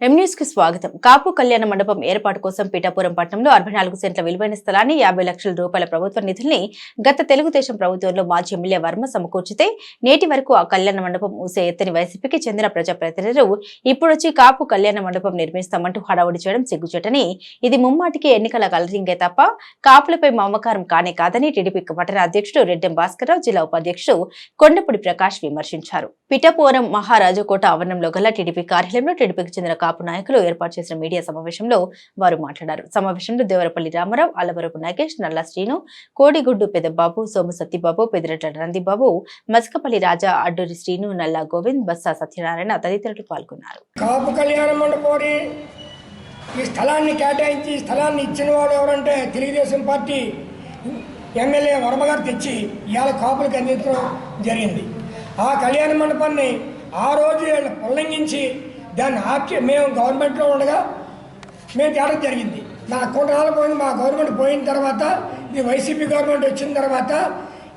ఎం స్వాగతం. కాపు కళ్యాణ మండపం ఏర్పాటు కోసం పీఠాపురం పట్టణంలో అరవై నాలుగు సెంట్ల విలువైన స్థలాన్ని యాభై లక్షల రూపాయల ప్రభుత్వ నిధుల్ని గత తెలుగుదేశం ప్రభుత్వంలో మాజీ ఎమ్మెల్యే వర్మ సమకూర్చితే నేటి వరకు ఆ కళ్యాణ మండపం ఊసే ఎత్తని వైసీపీకి చెందిన ప్రజాప్రతినిధులు ఇప్పుడొచ్చి కాపు కళ్యాణ మండపం నిర్మిస్తామంటూ హడావుడి చేయడం సిగ్గుచేటని. ఇది ముమ్మాటికి ఎన్నికల కలరింగే తప్ప కాపులపై మమకారం కానే కాదని టీడీపీ పట్టణ అధ్యక్షుడు రెడ్డెం భాస్కర్రావు జిల్లా ఉపాధ్యక్షుడు కొండపూడి ప్రకాష్ విమర్శించారు. పిఠాపురం మహారాజకోట ఆవరణంలో గల టీడీపీ కార్యాలయంలో టీడీపీకి చెందిన కాపు నాయకులు ఏర్పాటు చేసిన మీడియా సమావేశంలో వారు మాట్లాడారు. సమావేశంలో దేవరపల్లి రామారావు అలవరపు నాగేష్ నల్ల శ్రీను కోడిగుడ్డు పెదబాబు సోము సత్యబాబు పెదిరెడ్ల నందిబాబు మసకపల్లి రాజా అడ్డూరి శ్రీను నల్లా గోవింద్ బస్సా సత్యనారాయణ తదితరులు పాల్గొన్నారు. కాపు కళ్యాణ మండపాన్ని ఈ స్థలాన్ని కేటాయించి ఈ స్థలాన్ని ఇచ్చిన వాడు ఎవరంటే తెలుగుదేశం పార్టీ ఎమ్మెల్యే వర్మ గారు తెచ్చి ఇవాళ కాపులకు అందించడం జరిగింది. ఆ కళ్యాణ మండపాన్ని ఆ రోజు వీళ్ళు ఉల్లంఘించి దాన్ని ఆప్చి మేము గవర్నమెంట్లో ఉండగా మేము తేడం జరిగింది. నా అకౌంట్ పోయింది మా గవర్నమెంట్ పోయిన తర్వాత ఇది వైసీపీ గవర్నమెంట్ వచ్చిన తర్వాత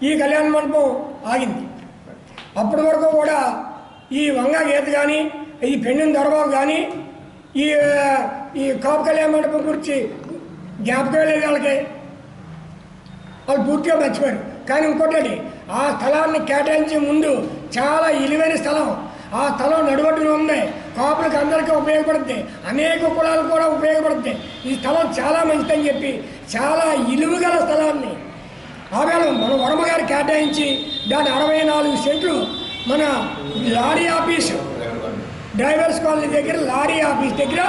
ఈ కళ్యాణ మండపం ఆగింది. అప్పటి వరకు కూడా ఈ వంగ గీత కానీ ఈ పెండిన దొరబాబు కానీ ఈ ఈ కాపు కళ్యాణ మండపం గురించి జ్ఞాపకం లేదు వాళ్ళకి. వాళ్ళు పూర్తిగా మర్చిపోయారు. కానీ ఇంకోటి ఆ స్థలాన్ని కేటాయించే ముందు చాలా ఇలువైన స్థలం. ఆ స్థలం నడువట్టున ఉంది. కాపులకు అందరికీ ఉపయోగపడుద్ది. అనేక కులాలు కూడా ఉపయోగపడుద్ది. ఈ స్థలం చాలా మంచిదని చెప్పి చాలా ఇలువ గల స్థలాన్ని. ఆవేళ మన వర్మ కేటాయించి దాని అరవై నాలుగు సెంట్లు మన లారీ ఆఫీసు డ్రైవర్స్ కాలనీ దగ్గర లారీ ఆఫీస్ దగ్గర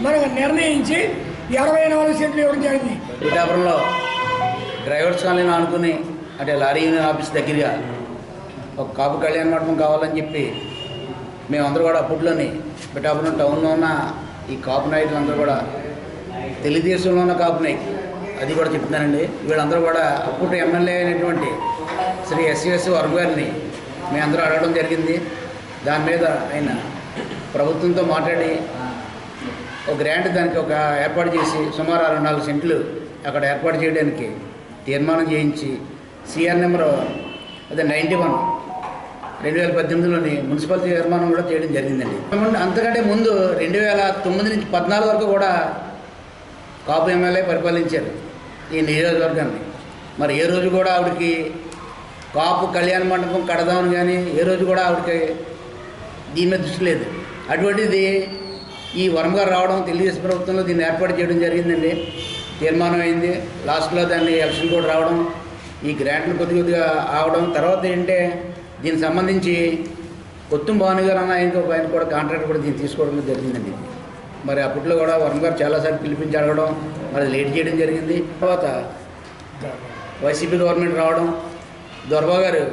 మనకు నిర్ణయించి ఇరవై అరవై నాలుగు సెంట్లు ఇవ్వడం జరిగింది. పిఠాపురంలో డ్రైవర్స్ కాలనీ అనుకుని అంటే లారీ యూనియన్ ఆఫీస్ దగ్గరగా ఒక కాపు కళ్యాణ మండపం కావాలని చెప్పి మేమందరూ కూడా అప్పట్లోని పిఠాపురం టౌన్లో ఉన్న ఈ కాపు నాయకులందరూ కూడా తెలుగుదేశంలో ఉన్న కాపు నాయకులు అది కూడా చెప్తున్నానండి. వీళ్ళందరూ కూడా అప్పుడు ఎమ్మెల్యే అయినటువంటి శ్రీ ఎస్విఎస్ వర్గ గారిని మేమందరూ అడగడం జరిగింది. దాని మీద ఆయన ప్రభుత్వంతో మాట్లాడి ఒక గ్రాంట్ దానికి ఒక ఏర్పాటు చేసి సుమారు అరవై నాలుగు సెంట్లు అక్కడ ఏర్పాటు చేయడానికి తీర్మానం చేయించి సిఆర్ నెంబర్ అదే నైంటీ వన్ రెండు వేల పద్దెనిమిదిలోని మున్సిపాలిటీ తీర్మానం కూడా చేయడం జరిగిందండి. అంతకంటే ముందు రెండు వేల తొమ్మిది నుంచి పద్నాలుగు వరకు కూడా కాపు ఎమ్మెల్యే పరిపాలించారు ఈ నియోజకవర్గాన్ని. మరి ఏ రోజు కూడా ఆవిడకి కాపు కళ్యాణ మండపం కడదామని కానీ ఏ రోజు కూడా ఆవిడకి దీని మీద దృష్టి లేదు. అటువంటిది ఈ వరంగారు రావడం తెలుగుదేశం ప్రభుత్వంలో దీన్ని ఏర్పాటు చేయడం జరిగిందండి. తీర్మానం అయింది. లాస్ట్లో దాన్ని ఎలక్షన్ కూడా రావడం ఈ గ్రాంట్లు కొద్ది కొద్దిగా ఆవడం తర్వాత ఏంటంటే దీనికి సంబంధించి కొత్తం భాను గారు అన్న ఆయనతో ఆయన కూడా కాంట్రాక్ట్ కూడా దీన్ని తీసుకోవడం జరిగిందండి. మరి అప్పట్లో కూడా వరుణ్ గారు చాలాసార్లు పిలిపించి అడగడం మరి లేట్ చేయడం జరిగింది. తర్వాత వైసీపీ గవర్నమెంట్ రావడం దొర్బా గారు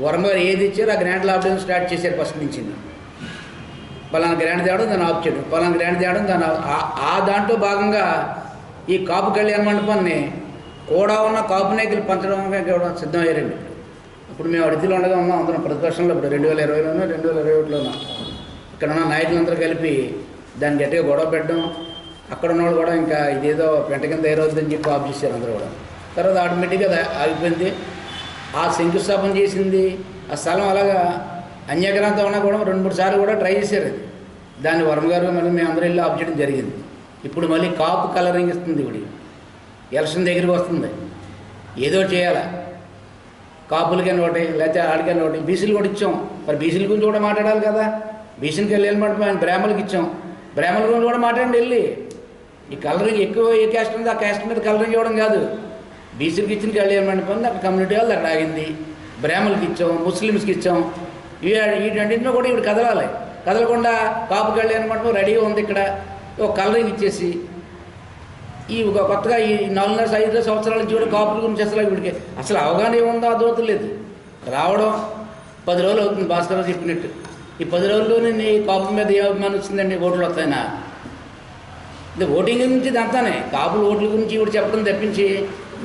వర్మ గారు ఏది ఇచ్చారో ఆ గ్రాంట్లు ఆపడం స్టార్ట్ చేశారు ఫస్ట్ నుంచి. పలానా గ్రాండ్ తేవడం దాన్ని ఆఫ్ చేయడం పలానా గ్రాండ్ తేవడం దాన్ని ఆ- దాంట్లో భాగంగా ఈ కాపు కళ్యాణ మండపాన్ని కూడా ఉన్న కాపు నాయకులు పంచడం కూడా సిద్ధమయ్యారండి. ఇప్పుడు మేము అడితిలో ఉండగా ఉన్నాం అందరం ప్రతిపక్షంలో ఇప్పుడు రెండు వేల ఇరవైలోనో రెండు వేల ఇరవై ఒకటిలోనో. ఇక్కడ ఉన్న నాయకులందరూ కలిపి దాన్ని గట్టిగా గొడవ పెట్టడం అక్కడ ఉన్న వాళ్ళు కూడా ఇంకా ఇదేదో పెంట కింద తయారవుతుందని చెప్పి ఆఫ్ చేశారు అందరూ కూడా. తర్వాత ఆటోమేటిక్గా అది ఆగిపోయింది. ఆ శంకుస్థాపన చేసింది ఆ స్థలం అలాగా అన్యగ్రంథం ఉన్నా కూడా రెండు మూడు సార్లు కూడా ట్రై చేశారు అది. దాన్ని వర్మ గారు మళ్ళీ మేము అందరూ వెళ్ళి ఆఫ్ చేయడం జరిగింది. ఇప్పుడు మళ్ళీ కాపు కలరింగ్ ఇస్తుంది ఇప్పుడు. ఎలక్షన్ దగ్గరికి వస్తుంది. ఏదో చేయాలా. కాపులకైనా ఒకటి లేకపోతే ఆడికైనా ఒకటి బీసీలు కూడా ఇచ్చాం. మరి బీసీల గురించి కూడా మాట్లాడాలి కదా. బీసీలకి వెళ్ళి వెళ్ళమంటే ఆయన బ్రాహ్మణులకి ఇచ్చాం. బ్రాహ్మణుల గురించి కూడా మాట్లాడండి వెళ్ళి. ఈ కలరింగ్ ఎక్కువ ఏ క్యాస్ట్ ఉంది ఆ క్యాస్ట్ మీద కలరింగ్ ఇవ్వడం కాదు. బీసీలకి ఇచ్చిన కళ్యాణ మండపం అక్కడ కమ్యూనిటీ వాళ్ళు అక్కడ ఆగింది. బ్రాహ్మణులకి ఇచ్చాం ముస్లిమ్స్కి ఇచ్చాం. ఇవి వీటన్నింటిలో కూడా ఇప్పుడు కదలాలి. కదలకుండా కాపు కళ్యాణ మండపం రెడీగా ఉంది ఇక్కడ. ఒక కలరింగ్ ఇచ్చేసి ఈ ఒక కొత్తగా ఈ నాలుగున్నర ఐదు సంవత్సరాల నుంచి కూడా కాపుల గురించి అసలు వీడికి అసలు అవగాహన ఏముందో అదవుతూ లేదు. రావడం పది రోజులు అవుతుంది భాస్కర్ చెప్పినట్టు. ఈ పది రోజుల్లోనే నీ కాపుల మీద ఏ అభిమానం వచ్చిందండి ఓట్లు వస్తాయినా? ఇది ఓటింగ్ గురించి ఇదంతానే కాపుల ఓట్ల గురించి ఇవి చెప్పడం తప్పించి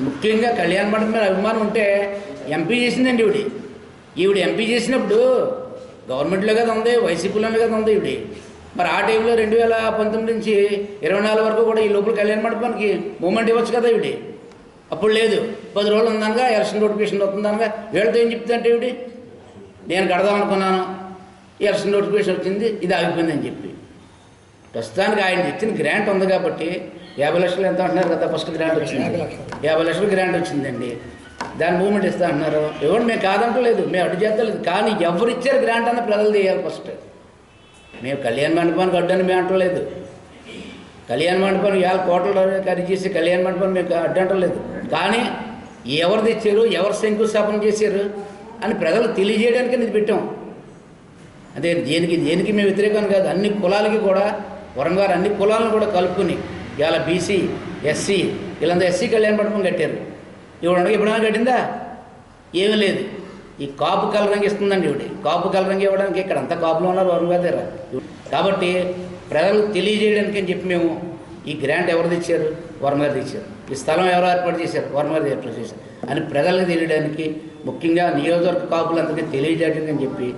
ముఖ్యంగా కళ్యాణ మండపం మీద అభిమానం ఉంటే ఎంపీ చేసిందండి ఈవిడి. ఈవిడ ఎంపీ చేసినప్పుడు గవర్నమెంట్లో కదా ఉంది వైసీపీలోనే కదా ఉంది ఈవిడి. మరి ఆ టైంలో రెండు వేల పంతొమ్మిది నుంచి ఇరవై నాలుగు వరకు కూడా ఈ లోపల కళ్యాణ మండపానికి మూమెంట్ ఇవ్వచ్చు కదా ఈవిడ అప్పుడు లేదు. పది రోజులు ఉందనగా ఎలక్షన్ నోటిఫికేషన్ వస్తుందనగా వీళ్ళతో ఏం చెప్తుందంటే ఈవిడ నేను కడదాం అనుకున్నాను ఎలక్షన్ నోటిఫికేషన్ వచ్చింది ఇది ఆగిపోయిందని చెప్పి. ప్రస్తుతానికి ఆయన ఇచ్చిన గ్రాంట్ ఉంది కాబట్టి యాభై లక్షలు ఎంత అంటున్నారు కదా ఫస్ట్ గ్రాంట్ వచ్చింది. యాభై లక్షలు. గ్రాంట్ వచ్చిందండి. దాని మూమెంట్ ఇస్తా అంటున్నారు. ఇవ్వండి మేము కాదంటలేదు మేము అడ్డు చేస్తలేదు. కానీ ఎవరు ఇచ్చారు గ్రాంట్ అన్న ప్రజలు తీయాలి ఫస్ట్. మేము కళ్యాణ మండపానికి అడ్డని మేము అంటలేదు. కళ్యాణ మండపం ఇవాళ కోట్ల ఖరీదు చేసి కళ్యాణ మండపం మేము అడ్డంటలేదు. కానీ ఎవరు తెచ్చారు ఎవరు శంకుస్థాపన చేశారు అని ప్రజలు తెలియజేయడానికి ఇది పెట్టాం. అదే దేనికి దేనికి మేము వ్యతిరేకం కాదు. అన్ని కులాలకి కూడా వరంగారు అన్ని కులాలను కూడా కలుపుకుని ఇవాళ బీసీ ఎస్సీ వీళ్ళంతా ఎస్సీ కళ్యాణ మండపం కట్టారు. ఇప్పుడు ఉండగా ఎప్పుడైనా కట్టిందా? ఏమీ లేదు. ఈ కాపు కలరంగి ఇస్తుందండి ఇవిడి. కాపు కలరంగి ఇవ్వడానికి ఇక్కడ అంతా కాపులో ఉన్నారు వరంగా దగ్గర. కాబట్టి ప్రజలకు తెలియజేయడానికి అని చెప్పి మేము ఈ గ్రాంట్ ఎవరు తెచ్చారు? వర్మ గారు తెచ్చారు. ఈ స్థలం ఎవరు ఏర్పాటు చేశారు? వర్మ గారు ఏర్పాటు చేశారు. అని ప్రజలకు తెలియడానికి ముఖ్యంగా నియోజకవర్గ కాపులందరికీ తెలియజేయడానికి అని చెప్పి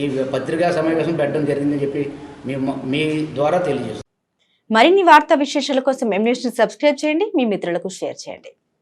ఈ పత్రికా సమావేశం పెట్టడం జరిగిందని చెప్పి మేము మీ ద్వారా తెలియజేస్తాం మరిన్ని వార్తా విశేషాల కోసం ఎం సబ్స్క్రైబ్ చేయండి. మీ మిత్రులకు షేర్ చేయండి.